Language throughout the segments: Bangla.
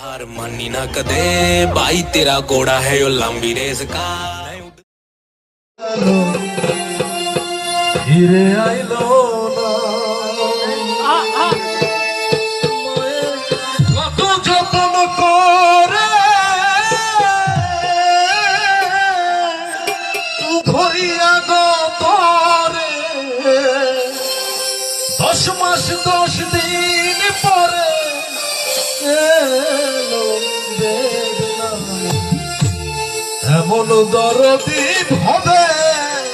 हार मानी ना कदे। भाई तेरा घोड़ा है यो लंबी रेस का। आई लो। হলো দরদি হবে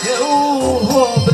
কেউ হবে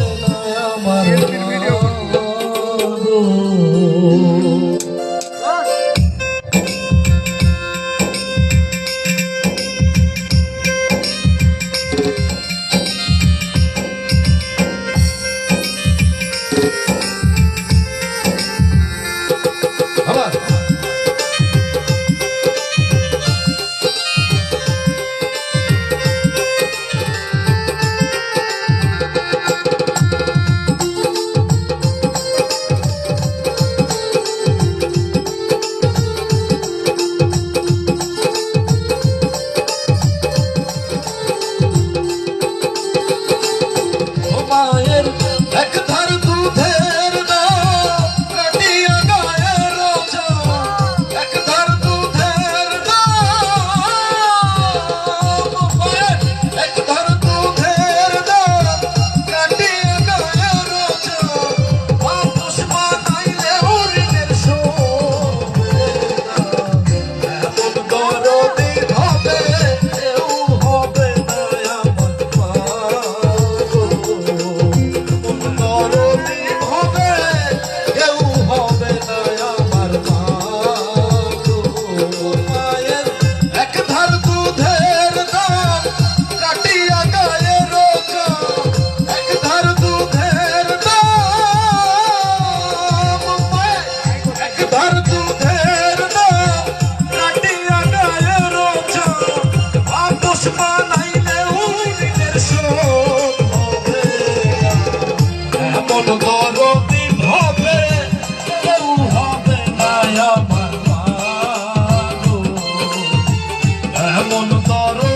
মন তরে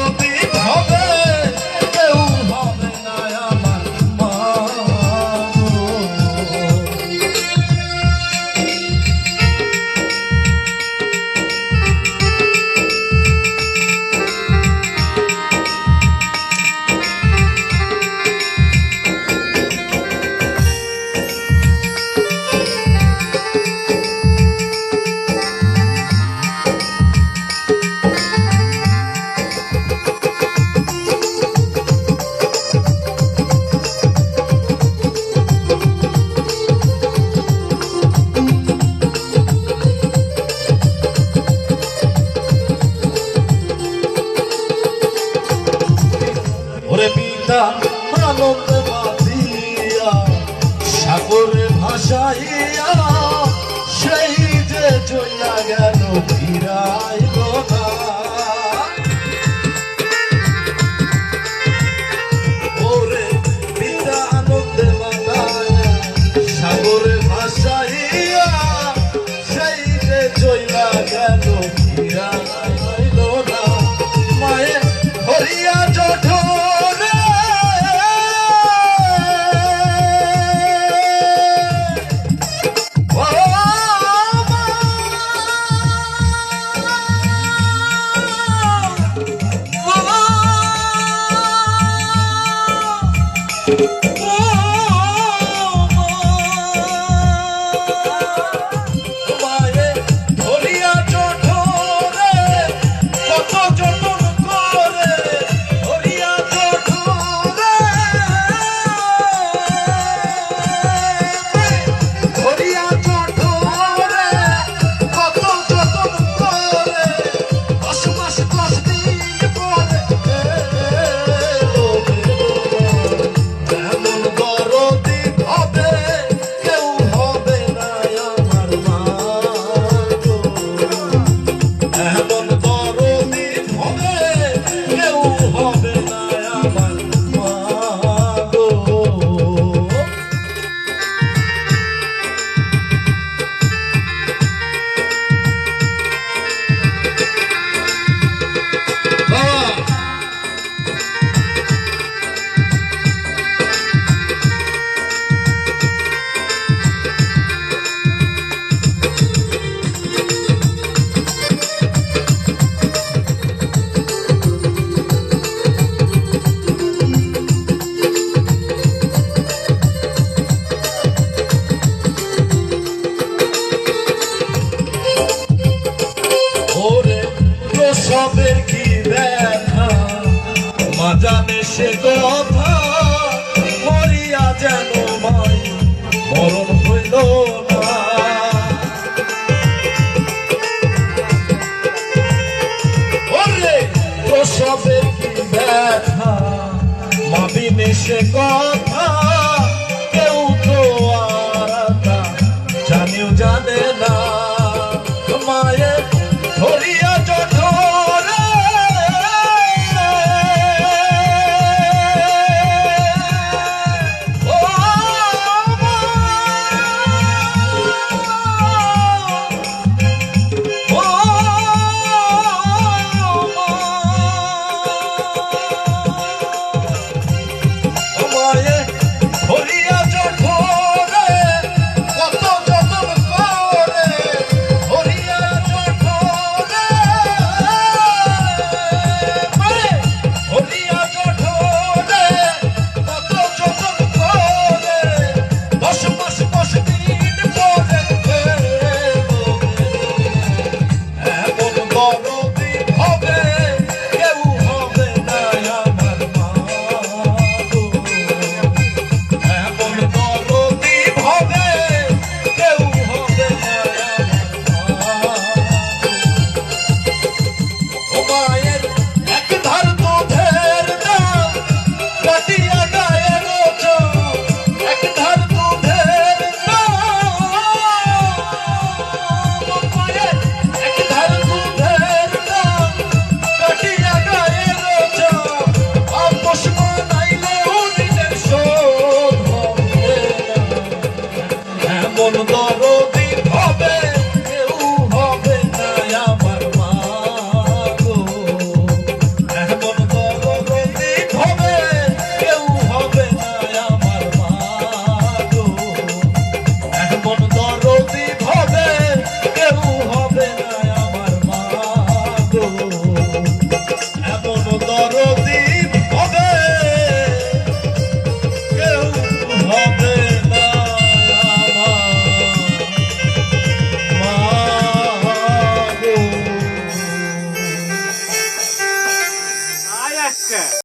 ভাষা আনন্দ মাতিয়া সাগরে ভাসাইয়া সেই যে চলিয়া গেল ফিরাইল না। সে কথা মরিয়া যেন ভাই মরণ হইল না। প্রসবের ব্যথা? মাবিনে সে কথা